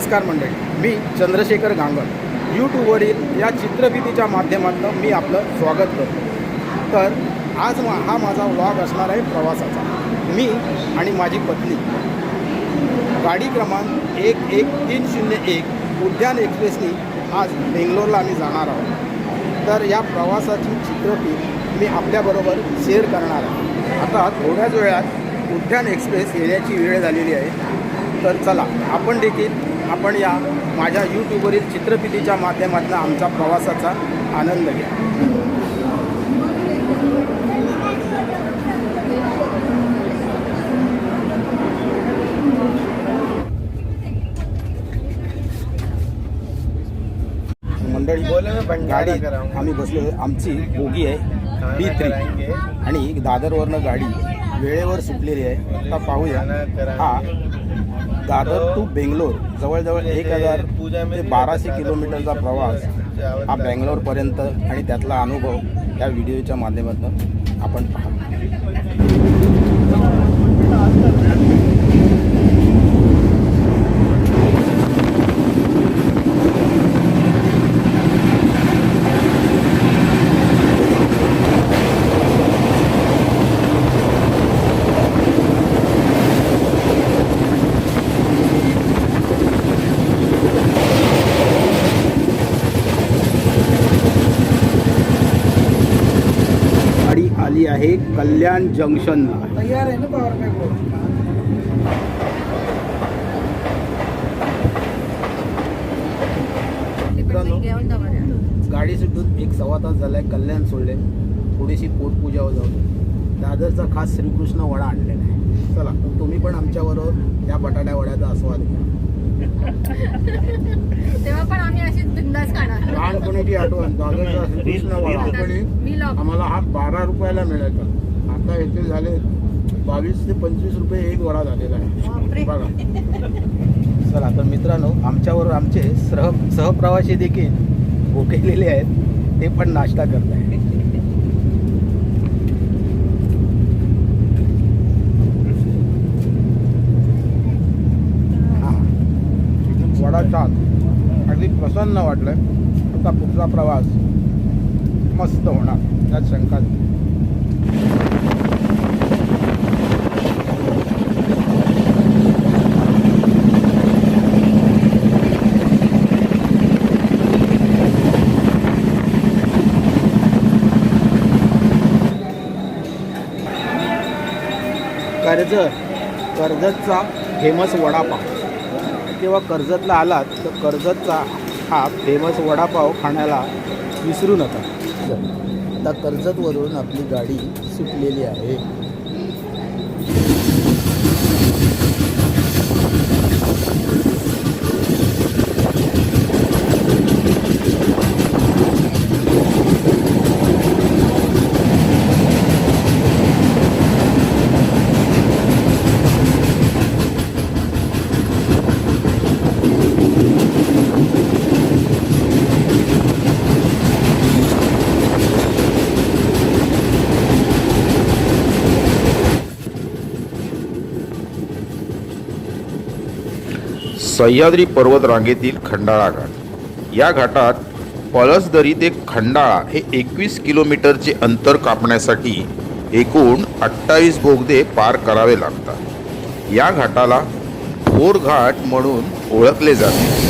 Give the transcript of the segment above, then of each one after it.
नमस्कार मंडळी मी चंद्रशेखर गांगण यूट्यूबवरील या चित्रफितीच्या माध्यमातून मी आपलं स्वागत करतो. तर आज मा हा माझा व्लॉग असणार आहे प्रवासाचा. मी आणि माझी पत्नी. गाडी क्रमांक एक एक तीन शून्य एक उद्यान एक्सप्रेसनी आज बेंगलोरला आम्ही जाणार आहोत. तर या प्रवासाची चित्रफीत मी आपल्याबरोबर शेअर करणार आहे. आता थोड्याच वेळात उद्यान एक्सप्रेस येण्याची वेळ झालेली आहे. तर चला आपण देखील आपण या माझ्या यूट्यूबवरील चित्रफितीच्या माध्यमातून आमच्या प्रवासाचा आनंद घ्या. मंडळी गाडी आम्ही बसलो. आमची बोगी आहे बी थ्री आणि दादरवरनं गाडी वेळेवर सुटलेली आहे. आता पाहूया. हा. दादर टू बेंगलोर जवळजवळ एक हजार ते बाराशे किलोमीटरचा प्रवास हा बेंगलोरपर्यंत आणि त्यातला अनुभव या व्हिडिओच्या माध्यमातून आपण पाहू गाडी आली आहे कल्याण जंक्शनला तैयार आहे ना पॉवर बँक गाडी सुटून एक सव्वा तास झालाय कल्याण सोडले. थोडीशी पोटपूजा जाऊन दादरचा खास श्रीकृष्ण वडा आणलेला आहे. चला तुम्ही पण आमच्याबरोबर त्या बटाट्या वड्याचा आस्वाद घ्या. तेव्हा पण आम्ही बिंदास खाणार. लहानपणीची आठवण दादरचा श्रीकृष्ण वडा. आम्हाला हा बारा रुपयाला मिळायचा आता येथे झाले. बावीस ते पंचवीस रुपये एक वडा झालेला. आहे. बघा. चला तर मित्रांनो आमच्याबरोबर आमचे सह सहप्रवासी देखील भोकेलेले आहेत. ते पण नाश्ता करत आहेत हा. वडा छान. अगदी प्रसन्न वाटलंय. आता पुढचा प्रवास मस्त होणार. त्यात शंका कर्जत कर्जतचा फेमस वडापाव. किंवा कर्जतला आलात तर कर्जतचा हा फेमस वडापाव खाण्याला विसरू नका. आता कर्जतवरून आपली गाडी सुटलेली आहे. सह्याद्री पर्वत रांगेतील खंडाळा घाट. या घाटात पळसदरी ते खंडाळा हे एकवीस किलोमीटरचे अंतर कापण्यासाठी एकूण अठ्ठावीस बोगदे पार करावे लागतात. या घाटाला भोर घाट म्हणून ओळखले जाते.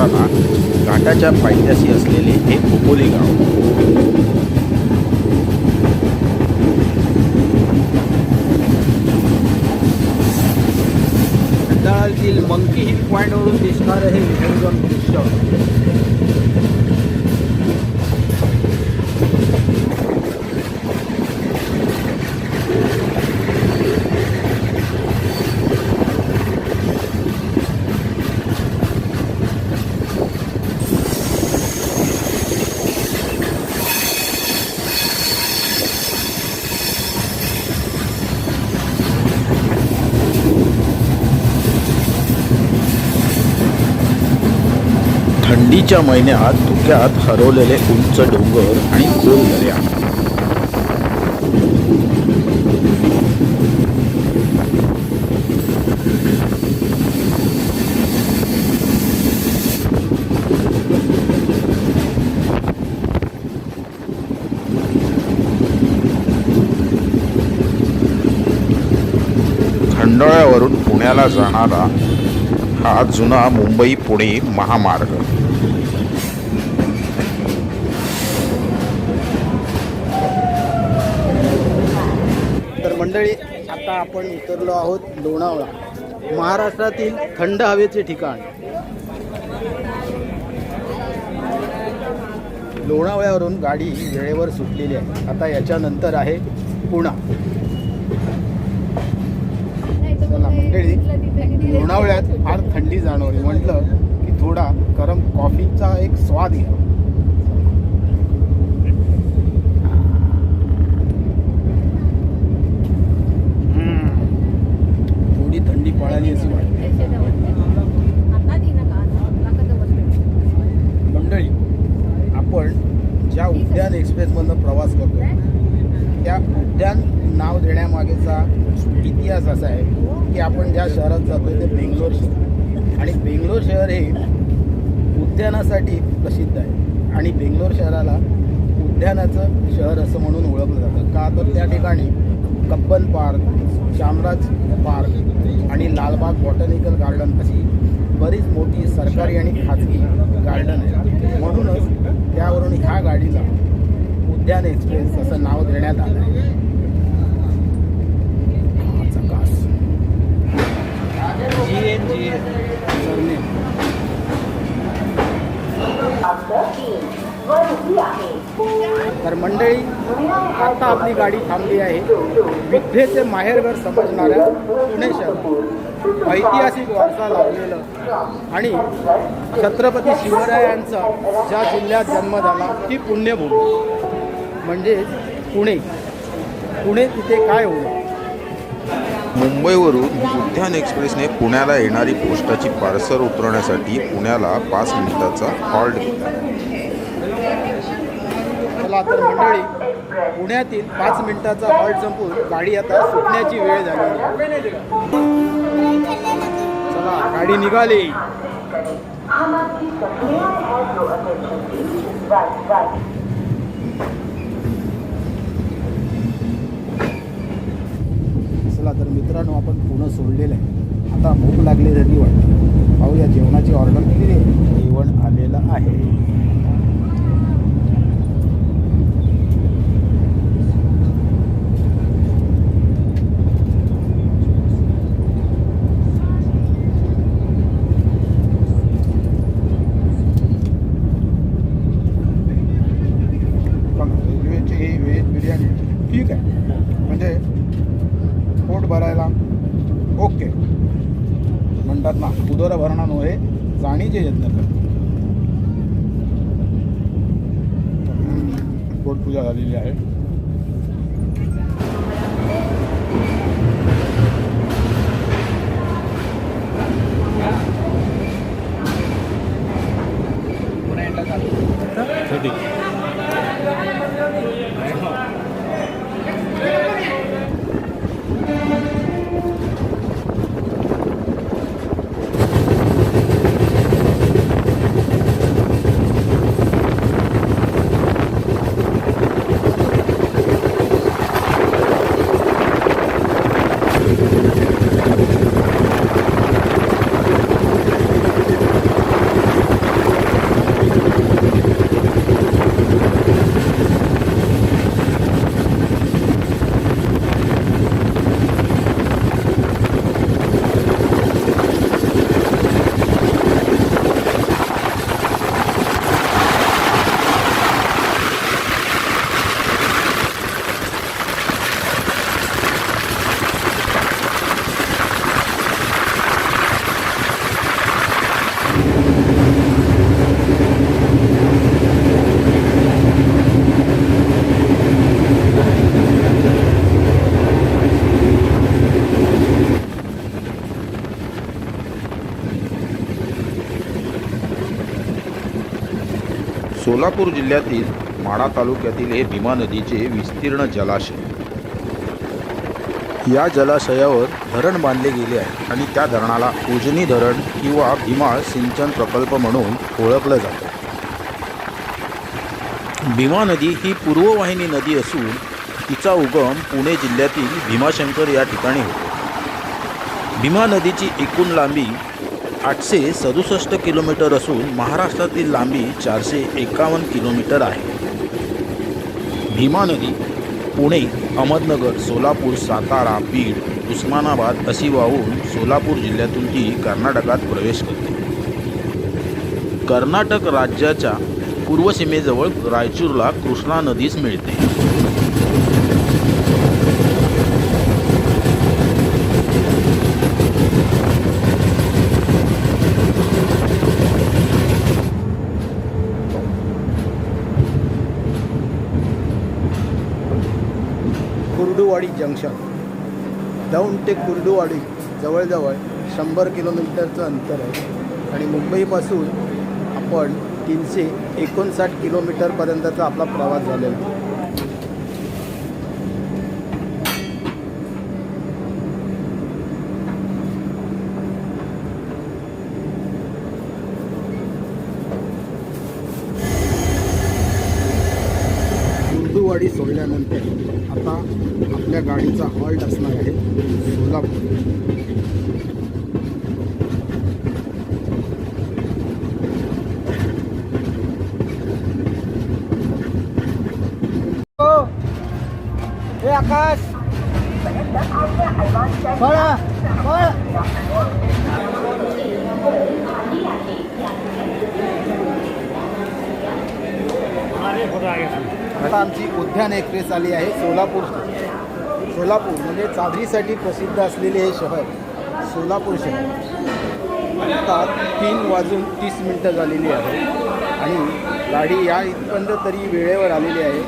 असताना घाटाच्या पायथ्याशी असलेले हे खोपोली गाव. मंकी हिल पॉईंटवरून दिसणारं हे विसर्जन दृश्य. थंडीच्या महिन्यात धुक्यात हरवलेले उंच डोंगर आणि गोल दर्या. खंडाळ्यावरून पुण्याला जाणारा हा जुना मुंबई पुणे महामार्ग. मंडळी आता आपण उतरलो आहोत लोणावळा महाराष्ट्रातील थंड हवेचे ठिकाण. लोणावळ्यावरून गाडी वेळेवर सुटलेली आहे. आता याच्यानंतर आहे पुणा. चला मंडळी लोणावळ्यात फार थंडी जाणवली. म्हटलं की थोडा गरम कॉफीचा एक स्वाद घ्या थोडी थंडी पळाली अशी वाटते मंडळी आपण ज्या उद्यान एक्सप्रेसमधनं प्रवास करतो त्या उद्यान नाव देण्यामागेचा इतिहास असा आहे की आपण ज्या शहरात जातो ते बेंगलोर शहर. आणि बेंगलोर शहर हे उद्यानासाठी प्रसिद्ध आहे. आणि बेंगलोर शहराला उद्यानाचं शहर असं म्हणून ओळखलं जातं. का तर त्या ठिकाणी कब्बन पार्क शामराज पार्क आणि लालबाग बॉटॅनिकल गार्डन अशी बरीच मोठी सरकारी आणि खाजगी गार्डन आहे. म्हणूनच त्यावरून ह्या गाडीला उद्यान एक्सप्रेस असं नाव देण्यात आलं. आहे जी एन जी एन तर मंडळी आता आपली गाडी थांबली आहे. विद्येचे माहेरघर समजणाऱ्या पुणे शहर ऐतिहासिक वारसा लाभलेलं. आणि छत्रपती शिवरायांचा ज्या जिल्ह्यात जन्म झाला ती पुण्यभूमी. म्हणजेच पुणे. पुणे तिथे काय होईल मुंबईवरून उद्यान एक्सप्रेसने पुण्याला येणारी पोस्टाची पार्सल उतरवण्यासाठी पुण्याला पाच मिनिटाचा हॉल्ट घेतला चला तर मंडळी पुण्यातील पाच मिनिटाचा हॉल्ट संपून गाडी आता सुटण्याची वेळ झाली. गाडी निघाली. चला तर मित्रांनो आपण पुणं सोडलेलं आहे. आता भूक लागली तरी वाटते. पाहूया जेवणाची ऑर्डर केली आहे जेवण आलेलं आहे. सोलापूर जिल्ह्यातील माढा तालुक्यातील हे भीमा नदीचे विस्तीर्ण जलाशय. या जलाशयावर धरण बांधले गेले आहे आणि त्या धरणाला उजनी धरण किंवा भीमा सिंचन प्रकल्प म्हणून ओळखलं जातं. भीमा नदी ही पूर्ववाहिनी नदी असून तिचा उगम पुणे जिल्ह्यातील भीमाशंकर या ठिकाणी होतो. भीमा नदीची एकूण लांबी आठशे सदुसष्ट किलोमीटर असून महाराष्ट्रातील लांबी चारशे एकावन्न किलोमीटर आहे. भीमा नदी पुणे अहमदनगर सोलापूर सातारा बीड उस्मानाबाद अशी वाहून सोलापूर जिल्ह्यातून ती कर्नाटकात प्रवेश करते. कर्नाटक राज्याच्या पूर्व सीमेजवळ रायचूरला कृष्णा नदीस मिळते. कुर्डुवाडी जंक्शन. दौंड ते कुर्डुवाडी जवळजवळ शंभर किलोमीटरचं अंतर आहे. आणि मुंबईपासून आपण तीनशे एकोणसाठ किलोमीटरपर्यंतचा आपला प्रवास झालेला आहे. सोडल्यानंतर गाडीचा हॉल्ट असणार आहे. सोलापूर. हे आकाश. बळा बळ आता आमची उद्यान एक्सप्रेस आली आहे सोलापूर. सोलापूर म्हणजे चादरीसाठी प्रसिद्ध असलेले हे शहर सोलापूर शहर. आता तीन वाजून तीस मिनटं झालेली आहे. आणि गाडी या इथपर्यंत तरी वेळेवर आलेली आहे.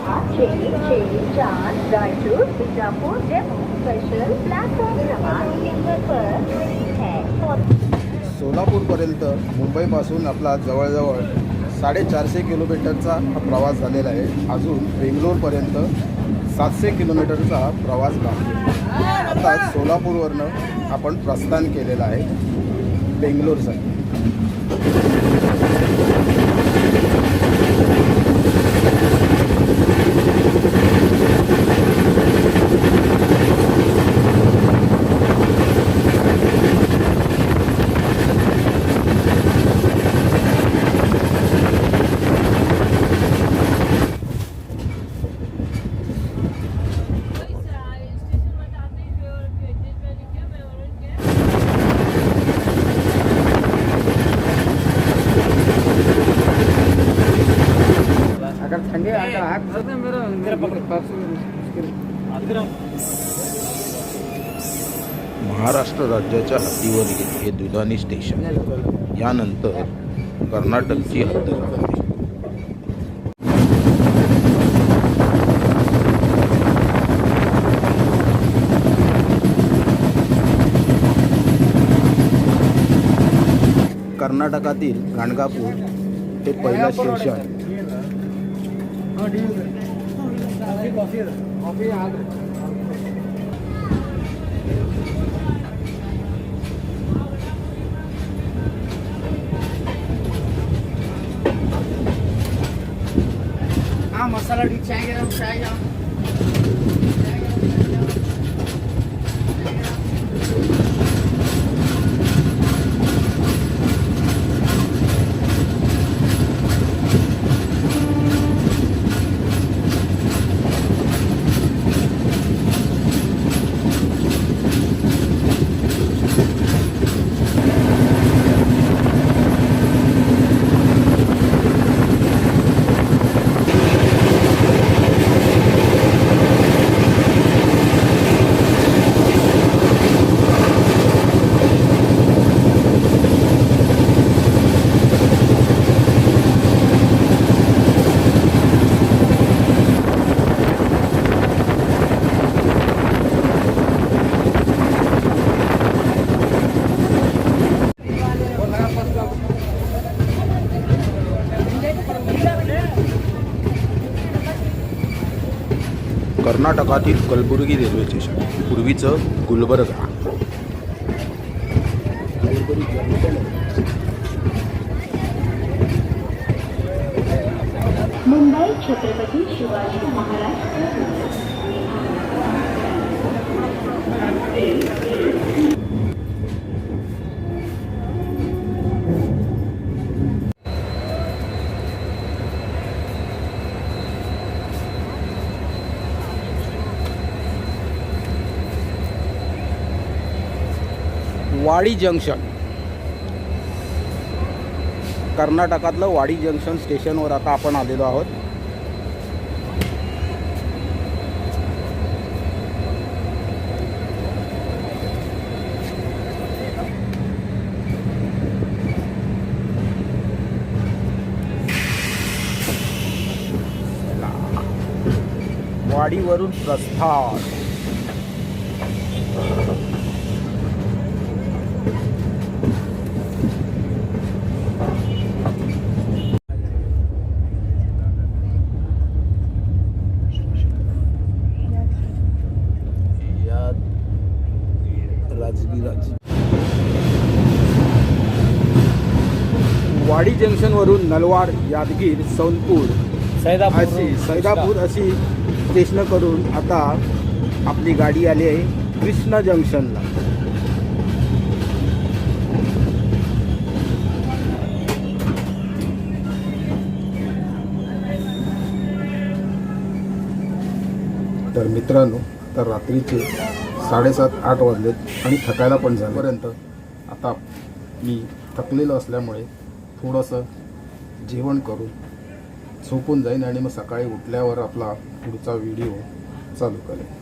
सोलापूरपर्यंत मुंबईपासून आपला जवळजवळ साडेचारशे किलोमीटरचा हा प्रवास झालेला आहे. अजून बेंगलोरपर्यंत सातशे किलोमीटरचा प्रवास बाकी आहे. आता सोलापूरवरनं आपण प्रस्थान केलेलं आहे बेंगलोरसाठी महाराष्ट्र हद्दीवर हे दुधानी स्टेशन यानंतर कर्नाटकची हद्द कर्नाटकातील गाणगापूर हे पहिलं स्टेशन. हाँ मसाला टी चाय गरम कर्नाटकातील कलबुर्गी रेल्वे स्टेशन. पूर्वीचं गुलबर्गा. मुंबई छत्रपती शिवाजी महाराज वाडी जंक्शन. कर्नाटकातलं वाडी जंक्शन स्टेशनवर आता आपण आलेलो आहोत. वाडीवरून प्रस्थान या राजगिराची वाडी जंक्शनवरून नलवाड यादगीर सोनपूर अशी सैदापूर अशी स्टेशनं करून आता आपली गाडी आली आहे कृष्ण जंक्शनला. तर मित्रांनो तर रात्रीचे साडेसात आठ वाजलेत आणि थकायला पण झाल्यापर्यंत आता मी थकलेलो असल्यामुळे थोडंसं जेवण करू झोपून जाईन आणि मग सकाळी उठल्यावर आपला पुढचा व्हिडिओ चालू करेन.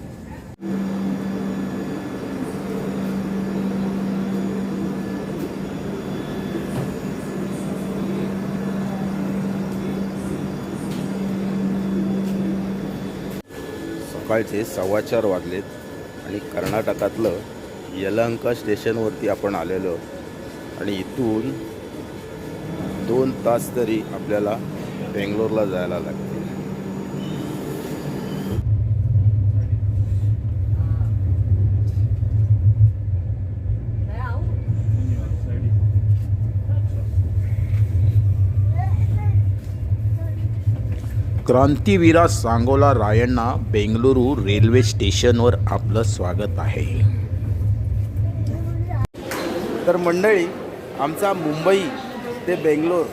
सकाळचे सव्वा चार वाजलेत आणि कर्नाटकातलं यलहंका स्टेशनवरती आपण आलेलो. आणि इथून दोन तास तरी आपल्याला बेंगलोरला जायला लागते. क्रांतीवीरा सांगोला रायण्णा बेंगलुरू रेल्वे स्टेशनवर आपलं स्वागत आहे. तर मंडळी आमचा मुंबई ते बेंगलोर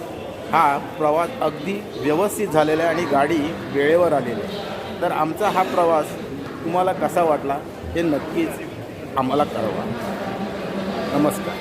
हा प्रवास अगदी व्यवस्थित झालेला आहे आणि गाडी वेळेवर आलेली आहे. तर आमचा हा प्रवास तुम्हाला कसा वाटला हे नक्कीच आम्हाला कळवा. नमस्कार.